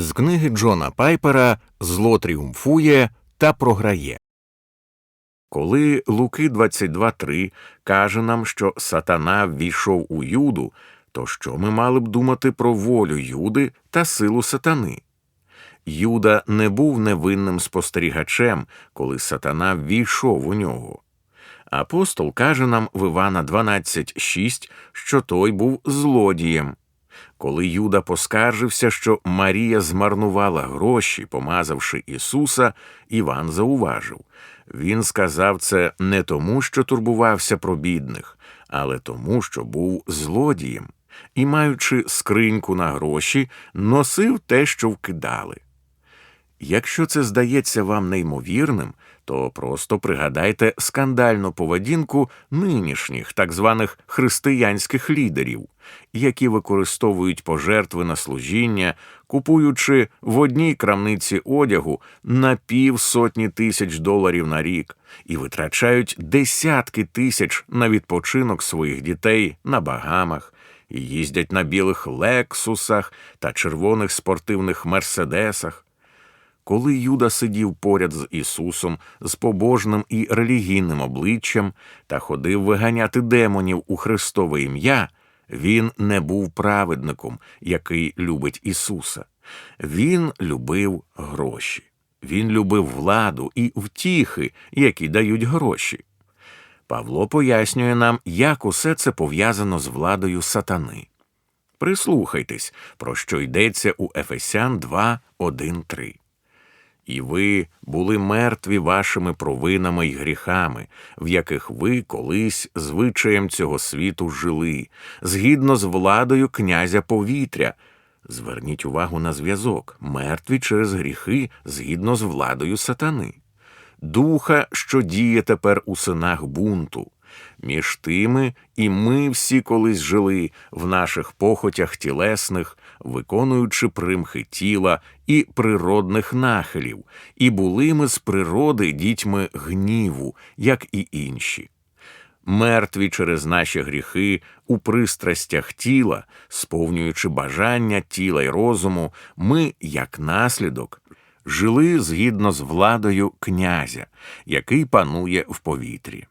З книги Джона Пайпера Зло тріумфує та програє. Коли Луки 22.3 каже нам, що сатана ввійшов у Юду, то що ми мали б думати про волю Юди та силу сатани? Юда не був невинним спостерігачем, коли сатана ввійшов у нього. Апостол каже нам в Івана 12.6, що той був злодієм. Коли Юда поскаржився, що Марія змарнувала гроші, помазавши Ісуса, Іван зауважив. Він сказав це не тому, що турбувався про бідних, але тому, що був злодієм, і, маючи скриньку на гроші, носив те, що вкидали. Якщо це здається вам неймовірним, то просто пригадайте скандальну поведінку нинішніх так званих християнських лідерів, які використовують пожертви на служіння, купуючи в одній крамниці одягу на півсотні тисяч доларів на рік і витрачають десятки тисяч на відпочинок своїх дітей на багамах, і їздять на білих лексусах та червоних спортивних мерседесах. Коли Юда сидів поряд з Ісусом з побожним і релігійним обличчям та ходив виганяти демонів у Христове ім'я, він не був праведником, який любить Ісуса. Він любив гроші. Він любив владу і втіхи, які дають гроші. Павло пояснює нам, як усе це пов'язано з владою сатани. Прислухайтесь, про що йдеться у Ефесян 2, 1, 3. І ви були мертві вашими провинами й гріхами, в яких ви колись звичаєм цього світу жили, згідно з владою князя повітря. Зверніть увагу на зв'язок мертві через гріхи згідно з владою сатани, духа, що діє тепер у синах бунту. Між тими і ми всі колись жили в наших похотях тілесних, виконуючи примхи тіла і природних нахилів, і були ми з природи дітьми гніву, як і інші. Мертві через наші гріхи у пристрастях тіла, сповнюючи бажання тіла й розуму, ми, як наслідок, жили згідно з владою князя, який панує в повітрі.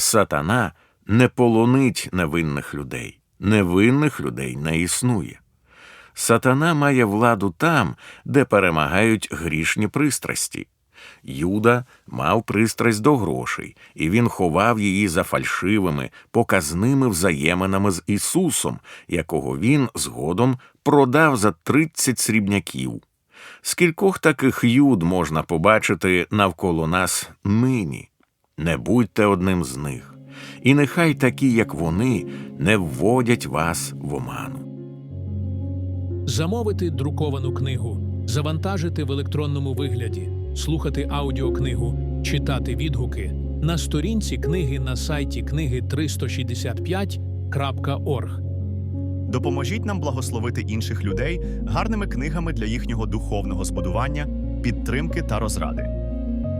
Сатана не полонить невинних людей, невинних людей не існує. Сатана має владу там, де перемагають грішні пристрасті. Юда мав пристрасть до грошей, і він ховав її за фальшивими, показними взаєминами з Ісусом, якого він згодом продав за 30 срібняків. Скількох таких юд можна побачити навколо нас нині? Не будьте одним з них, і нехай такі, як вони, не вводять вас в оману. Замовити друковану книгу, завантажити в електронному вигляді, слухати аудіокнигу, читати відгуки на сторінці книги на сайті книги 365.org. Допоможіть нам благословити інших людей гарними книгами для їхнього духовного збудування, підтримки та розради.